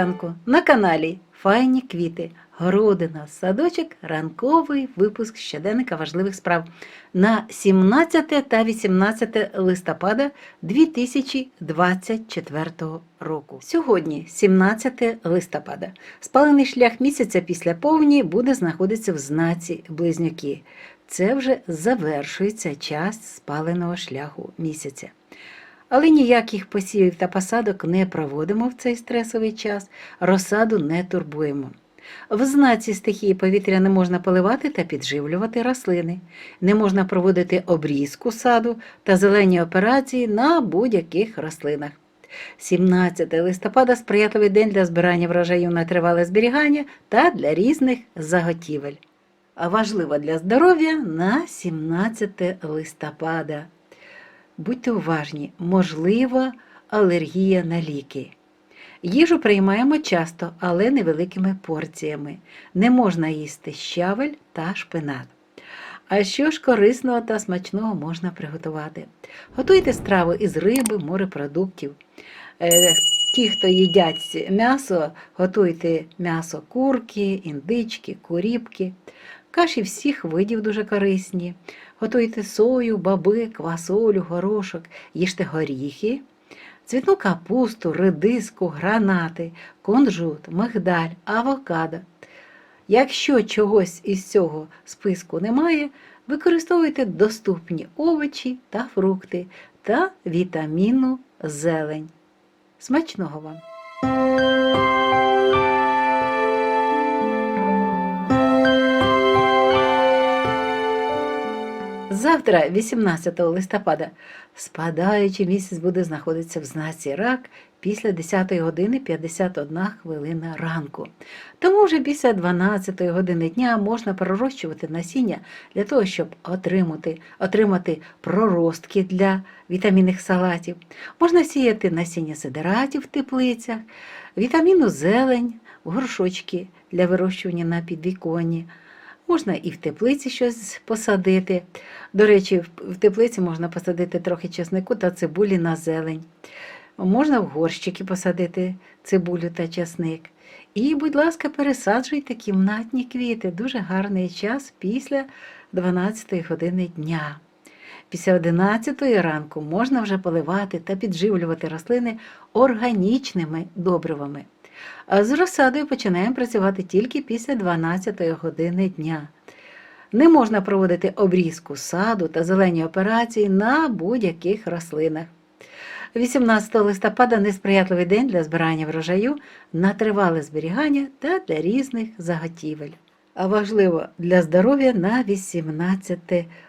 ранку на каналі Файні квіти, городина, садочок, ранковий випуск щоденника важливих справ на 17 та 18 листопада 2024 року. Сьогодні, 17 листопада, спалений шлях місяця після повні буде знаходитися в знаці близнюки. Це вже завершується час спаленого шляху місяця. Але ніяких посівів та посадок не проводимо в цей стресовий час, розсаду не турбуємо. В знаці стихії повітря не можна поливати та підживлювати рослини, не можна проводити обрізку саду та зелені операції на будь-яких рослинах. 17 листопада сприятливий день для збирання врожаю на тривале зберігання та для різних заготівель. А важливо для здоров'я на 17 листопада. Будьте уважні, можлива алергія на ліки. Їжу приймаємо часто, але невеликими порціями. Не можна їсти щавель та шпинат. А що ж корисного та смачного можна приготувати? Готуйте страву із риби, морепродуктів. Е, Ті, хто їдять м'ясо, готуйте м'ясо курки, індички, куріпки. Каші всіх видів дуже корисні. Готуйте сою, баби, квасолю, горошок, їжте горіхи, цвітну капусту, редиску, гранати, кунжут, мигдаль, авокадо. Якщо чогось із цього списку немає, використовуйте доступні овочі та фрукти та вітамінну зелень. Смачного вам! Завтра, 18 листопада, спадаючий місяць буде знаходитися в знаці рак після 10 години 51 хвилина ранку. Тому вже після 12 години дня можна пророщувати насіння для того, щоб отримати, отримати проростки для вітамінних салатів. Можна сіяти насіння сидератів в теплицях, вітамінну зелень, горшочки для вирощування на підвіконні. Можна і в теплиці щось посадити. До речі, в- теплиці можна посадити трохи чеснику та цибулі на зелень. Можна в горщики посадити цибулю та чесник. І, будь ласка, пересаджуйте кімнатні квіти. Дуже гарний час після 12 години дня. Після 11 ранку можна вже поливати та підживлювати рослини органічними добривами. З розсадою починаємо працювати тільки після 12 години дня. Не можна проводити обрізку саду та зелені операції на будь-яких рослинах. 18 листопада несприятливий день для збирання врожаю на тривале зберігання та для різних заготівель. Важливо для здоров'я на 18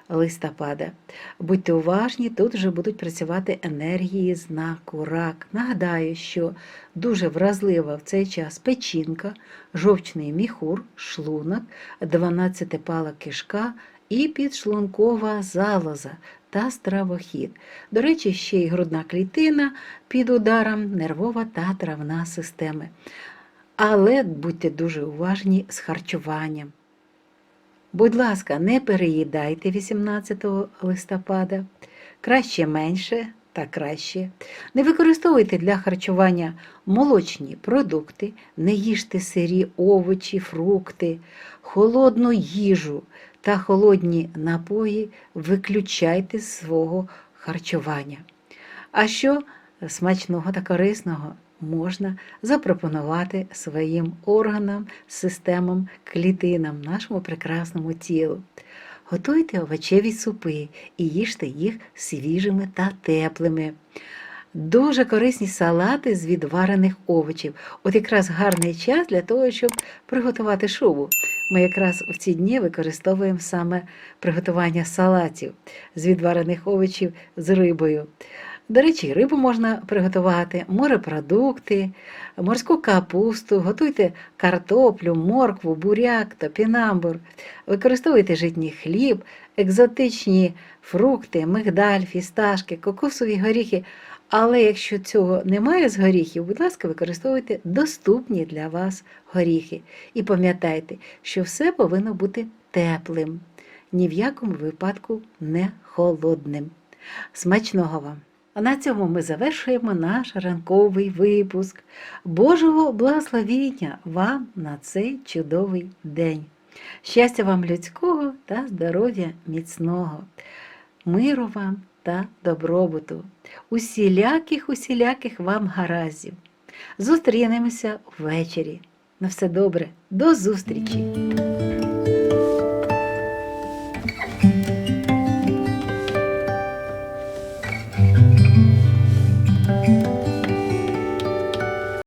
листопада. Будьте уважні, тут вже будуть працювати енергії знаку рак. Нагадаю, що дуже вразлива в цей час печінка, жовчний міхур, шлунок, 12-пала кишка і підшлункова залоза та стравохід. До речі, ще й грудна клітина під ударом, нервова та травна системи. Але будьте дуже уважні з харчуванням. Будь ласка, не переїдайте 18 листопада, краще менше та краще. Не використовуйте для харчування молочні продукти, не їжте сирі овочі, фрукти, холодну їжу та холодні напої виключайте з свого харчування. А що смачного та корисного можна запропонувати своїм органам, системам, клітинам, нашому прекрасному тілу. Готуйте овочеві супи і їжте їх свіжими та теплими. Дуже корисні салати з відварених овочів. От якраз гарний час для того, щоб приготувати шубу. Ми якраз в ці дні використовуємо саме приготування салатів з відварених овочів з рибою. До речі, рибу можна приготувати, морепродукти, морську капусту, готуйте картоплю, моркву, буряк, топінамбур, використовуйте житній хліб, екзотичні фрукти, мигдаль, фісташки, кокосові горіхи. Але якщо цього немає з горіхів, будь ласка, використовуйте доступні для вас горіхи. І пам'ятайте, що все повинно бути теплим, ні в якому випадку не холодним. Смачного вам! А на цьому ми завершуємо наш ранковий випуск. Божого благословіння вам на цей чудовий день. Щастя вам людського та здоров'я міцного, миру вам та добробуту, усіляких, усіляких вам гараздів. Зустрінемося ввечері. На все добре, до зустрічі!